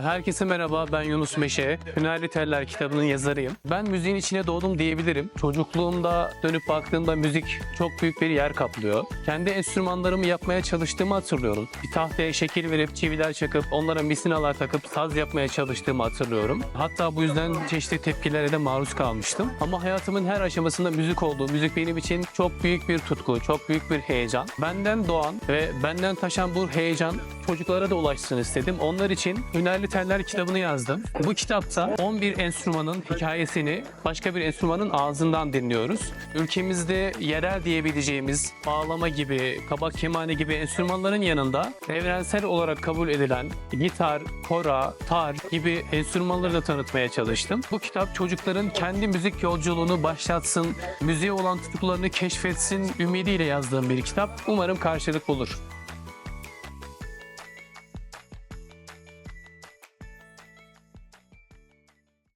Herkese merhaba, ben Yunus Meşe. Hünerli Teller kitabının yazarıyım. Ben müziğin içine doğdum diyebilirim. Çocukluğumda dönüp baktığımda müzik çok büyük bir yer kaplıyor. Kendi enstrümanlarımı yapmaya çalıştığımı hatırlıyorum. Bir tahtaya şekil verip çiviler çakıp onlara misinalar takıp saz yapmaya çalıştığımı hatırlıyorum. Hatta bu yüzden çeşitli tepkilere de maruz kalmıştım. Ama hayatımın her aşamasında müzik oldu. Müzik benim için çok büyük bir tutku, çok büyük bir heyecan. Benden doğan ve benden taşan bu heyecan çocuklara da ulaşsın istedim. Onlar için Hünerli Teller kitabını yazdım. Bu kitapta 11 enstrümanın hikayesini başka bir enstrümanın ağzından dinliyoruz. Ülkemizde yerel diyebileceğimiz bağlama gibi, kabak kemane gibi enstrümanların yanında evrensel olarak kabul edilen gitar, kora, tar gibi enstrümanları da tanıtmaya çalıştım. Bu kitap çocukların kendi müzik yolculuğunu başlatsın, müziğe olan tutkularını keşfetsin ümidiyle yazdığım bir kitap. Umarım karşılık bulur.